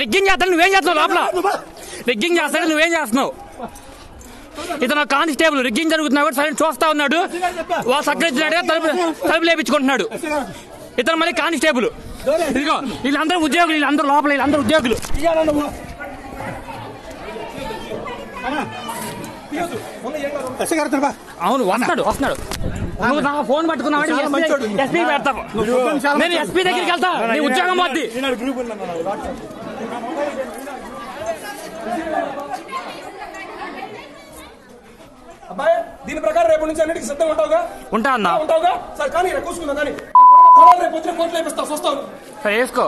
Rigging చేస్తాడు నువ్వేం చేస్తున్నావు లోపల? రిగ్గింగ్ చేస్తాడు నువ్వేం చేస్తున్నావు? ఇతను కానిస్టేబుల్ రిగ్గింగ్ జరుగుతున్నా కూడా సరే చూస్తా ఉన్నాడు. వాళ్ళు సక్కరించినట్టుగా తలుపు తలుపు లేపించుకుంటున్నాడు. ఇతను మళ్ళీ కానిస్టేబుల్. ఇదిగో వీళ్ళందరూ ఉద్యోగులు వీళ్ళందరూ లోపల వీళ్ళందరూ ఉద్యోగులు. అవును వస్తున్నాడు వస్తున్నాడు. నువ్వు నా ఫోన్ పట్టుకున్నావు. ఎస్పీ చాలా నేను ఎస్పీ దగ్గరికి వెళ్తా. నీ ఉద్యోగం పోద్ది. అబ్బాయి దీని ప్రకారం రేపు నుంచి అన్నిటికీ సిద్ధం ఉంటావుగా? ఉంటా అన్నా. ఉంటావుగా? సరే కానీ కూర్చుకుందాం కానీ. పొలాలు రేపు వచ్చిన కోట్లు వేపిస్తావు చూస్తావు సరే వేసుకో.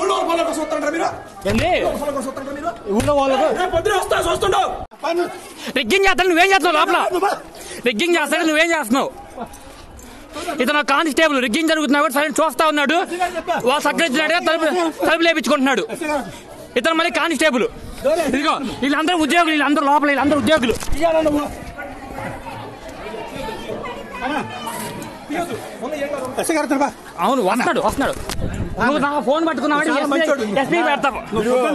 ఊళ్ళో వాళ్ళ కోసం వస్తారంటారా మీరు? ఏంది? ఊళ్ళో పొలాల కోసం మీరు? ఊళ్ళో వాళ్ళకు? రేపు వస్తా చూస్తుండవు పన్ను. రిగ్గింగ్ చేస్తాడు నువ్వేం చేస్తున్నావు లోపల. రిగ్గింగ్ చేస్తాడు నువ్వేం చేస్తున్నావు? ఇతను కానిస్టేబుల్ రిగ్గింగ్ జరుగుతున్నా కూడా సరే చూస్తా ఉన్నాడు. వాళ్ళు సక్కరించినట్టుగా తలుపు తలుపు లేపించుకుంటున్నాడు. ఇతను మళ్ళీ కానిస్టేబుల్. ఇదిగో వీళ్ళందరూ ఉద్యోగులు వీళ్ళందరూ లోపల వీళ్ళందరూ ఉద్యోగులు. అవును వస్తున్నాడు వస్తున్నాడు నువ్వు నా ఫోన్ పట్టుకున్నావు. ఎస్పీ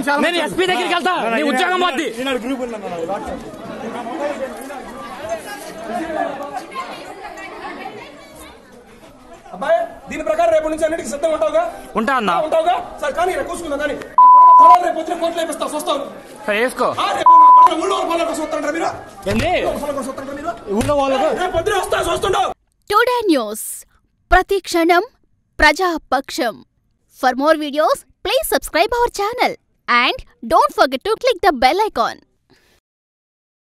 చాలా నేను ఎస్పీ దగ్గరికి వెళ్తా నీ ఉద్యోగం. అబ్బాయి దీని ప్రకారం రేపు నుంచి అన్నిటికీ సిద్ధం ఉంటావుగా ఉంటా అన్నా ఉంటావుగా సరే కానీ రేపు కూర్చుకుందాం కానీ రేపు వచ్చిన కోట్లు వేపిస్తావు చూస్తావు సరే వేసుకో ఊళ్ళో వాళ్ళ కోసం వస్తారంటారా మీరు ఊళ్ళో వాళ్ళకు రేపు వస్తా చూస్తుండవు టుడే న్యూస్ ప్రతి క్షణం ప్రజాపక్షం for more videos please subscribe our channel and don't forget to click the bell icon